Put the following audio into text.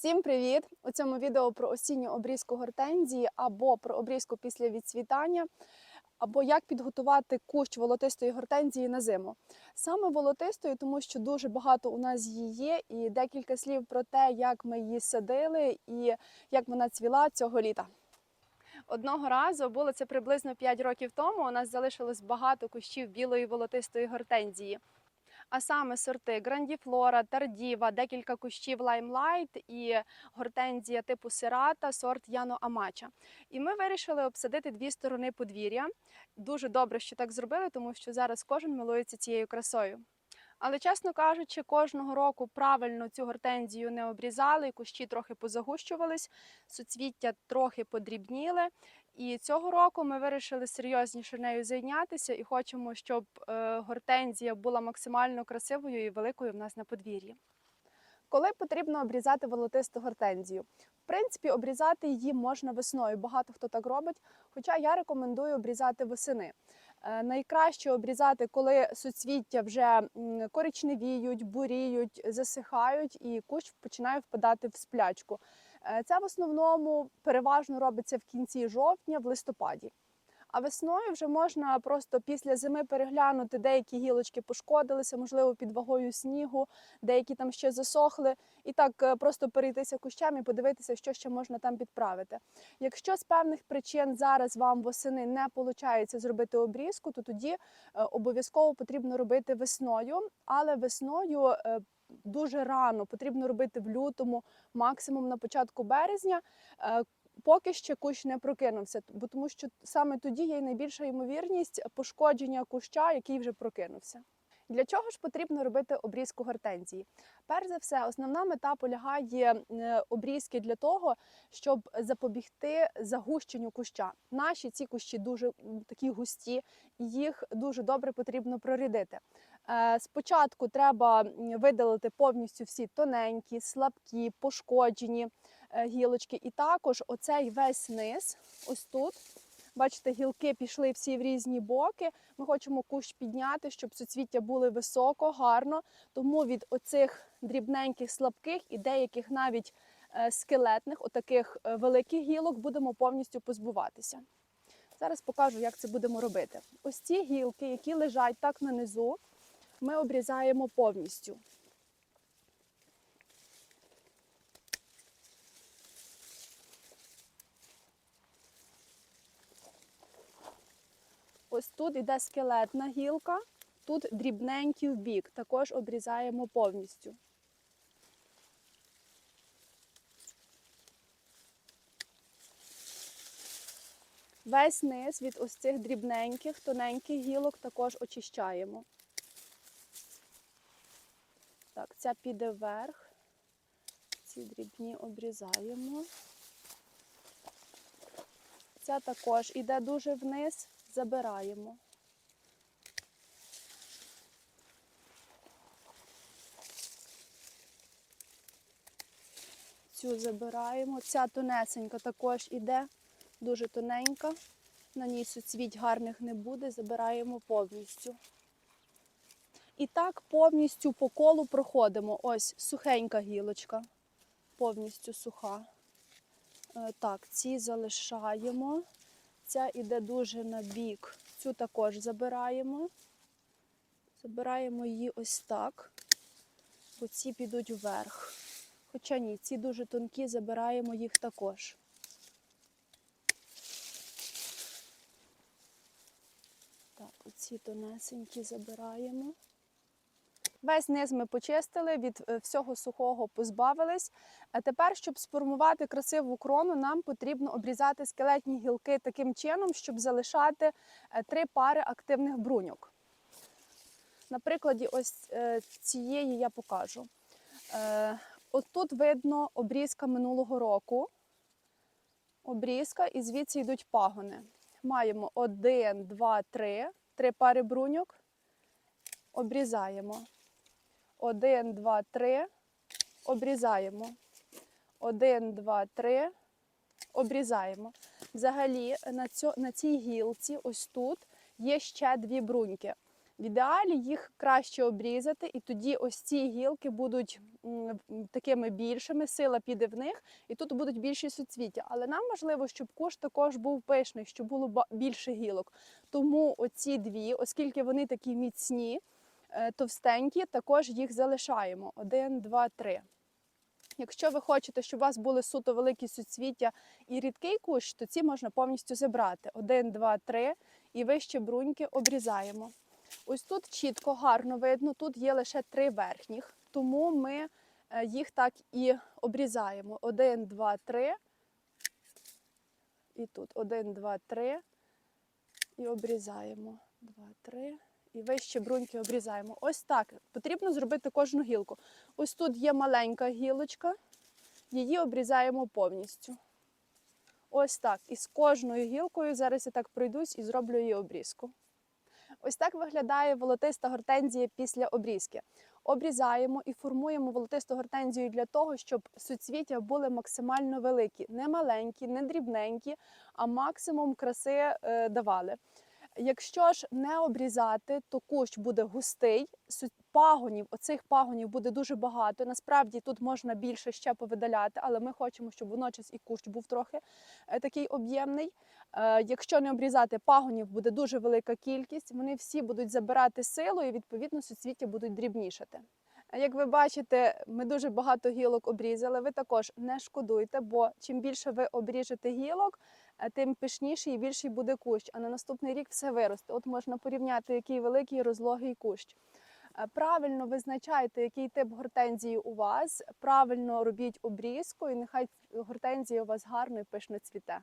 Всім привіт! У цьому відео про осінню обрізку гортензії або про обрізку після відцвітання, або як підготувати кущ волотистої гортензії на зиму. Саме волотистої, тому що дуже багато у нас її є, і декілька слів про те, як ми її садили і як вона цвіла цього літа. Одного разу було це приблизно 5 років тому. У нас залишилось багато кущів білої волотистої гортензії а саме сорти Грандіфлора, Тардіва, декілька кущів Лаймлайт і гортензія типу Сирата, сорт Яно Амача. І ми вирішили обсадити дві сторони подвір'я. Дуже добре, що так зробили, тому що зараз кожен милується цією красою. Але, чесно кажучи, кожного року правильно цю гортензію не обрізали, кущі трохи позагущувались, суцвіття трохи подрібніли. І цього року ми вирішили серйозніше нею зайнятися і хочемо, щоб е, гортензія була максимально красивою і великою в нас на подвір'ї. Коли потрібно обрізати волотисту гортензію? В принципі, обрізати її можна весною. Багато хто так робить. Хоча я рекомендую обрізати восени. Е, Найкраще обрізати, коли суцвіття вже коричневіють, буріють, засихають, і кущ починає впадати в сплячку. Е, Це в основному переважно робиться в кінці жовтня, в листопаді. А весною вже можна просто після зими переглянути, деякі гілочки пошкодилися, можливо, під вагою снігу, деякі там ще засохли, і так е, просто перейтися кущем і подивитися, що ще можна там підправити. Якщо з певних причин зараз вам восени не виходить зробити обрізку, то тоді е, обов'язково потрібно робити весною, але весною. Дуже рано потрібно робити в лютому, максимум на початку березня, е, поки ще кущ не прокинувся, бо тому що саме тоді є найбільша ймовірність пошкодження куща, який вже прокинувся. Для чого ж потрібно робити обрізку гортензії? Перш за все, основна мета полягає е, обрізки для того, щоб запобігти загущенню куща. Наші ці кущі дуже такі густі, і їх дуже добре потрібно прорядити. Е, Спочатку треба видалити повністю всі тоненькі, слабкі, пошкоджені е, гілочки. І також оцей весь низ, ось тут. Бачите, гілки пішли всі в різні боки. Ми хочемо кущ підняти, щоб суцвіття були високо, гарно. Тому від оцих дрібненьких, слабких і деяких навіть е, скелетних, отаких е, великих гілок будемо повністю позбуватися. Зараз покажу, як це будемо робити. Ось ці гілки, які лежать так на низу, ми обрізаємо повністю. Ось тут йде скелетна гілка, тут дрібненькі в бік, також обрізаємо повністю. Весь низ від ось цих дрібненьких, тоненьких гілок також очищаємо. Так, ця піде вверх. Ці дрібні обрізаємо. Ця також іде дуже вниз, забираємо. Цю забираємо. Ця тонесенька також іде, дуже тоненька. На ній суцвіть гарних не буде, забираємо повністю. І так повністю по колу проходимо. Ось сухенька гілочка, повністю суха. Е, Так, ці залишаємо. Ця іде дуже на бік. Цю також забираємо. Забираємо її ось так, бо ці підуть вверх. Хоча ні, ці дуже тонкі, забираємо їх також. Так, оці тонесенькі забираємо. Весь низ ми почистили, від е, всього сухого позбавились. А тепер, щоб сформувати красиву крону, нам потрібно обрізати скелетні гілки таким чином, щоб залишати е, три пари активних бруньок. На прикладі ось е, цієї я покажу. Е, От тут видно обрізка минулого року. Обрізка, і звідси йдуть пагони. Маємо один, два, три, три пари бруньок. Обрізаємо. Один, два, три. Обрізаємо. Один, два, три. Обрізаємо. Взагалі, на, цьо, на цій гілці, ось тут, є ще дві бруньки. В ідеалі їх краще обрізати, і тоді ось ці гілки будуть такими більшими, сила піде в них, і тут будуть більші суцвіття. Але нам важливо, щоб куш також був пишний, щоб було більше гілок. Тому оці дві, оскільки вони такі міцні, товстенькі, також їх залишаємо. Один, два, три. Якщо ви хочете, щоб у вас були суто великі суцвіття і рідкий кущ, то ці можна повністю забрати. Один, два, три, і вище бруньки обрізаємо. Ось тут чітко, гарно видно, тут є лише три верхніх, тому ми е, їх так і обрізаємо. Один, два, три. І тут один, два, три. І обрізаємо. Два, три. І вище бруньки обрізаємо. Ось так. Потрібно зробити кожну гілку. Ось тут є маленька гілочка, її обрізаємо повністю. Ось так. І з кожною гілкою зараз я так пройдусь і зроблю її обрізку. Ось так виглядає волотиста гортензія після обрізки. Обрізаємо і формуємо волотисту гортензію для того, щоб суцвіття були максимально великі, не маленькі, не дрібненькі, а максимум краси е, давали. Якщо ж не обрізати, то кущ буде густий, пагонів, оцих пагонів буде дуже багато. Насправді тут можна більше ще повидаляти, але ми хочемо, щоб водночас і кущ був трохи е, такий об'ємний. Е, Якщо не обрізати пагонів, буде дуже велика кількість. Вони всі будуть забирати силу і відповідно суцвіття будуть дрібнішати. Як ви бачите, ми дуже багато гілок обрізали. Ви також не шкодуйте, бо чим більше ви обріжете гілок, тим пишніший і більший буде кущ. А на наступний рік все виросте. От можна порівняти, який великий розлогий кущ. Е, Правильно визначайте, який тип гортензії у вас. Правильно робіть обрізку, і нехай гортензія у вас гарно і пишно цвіте.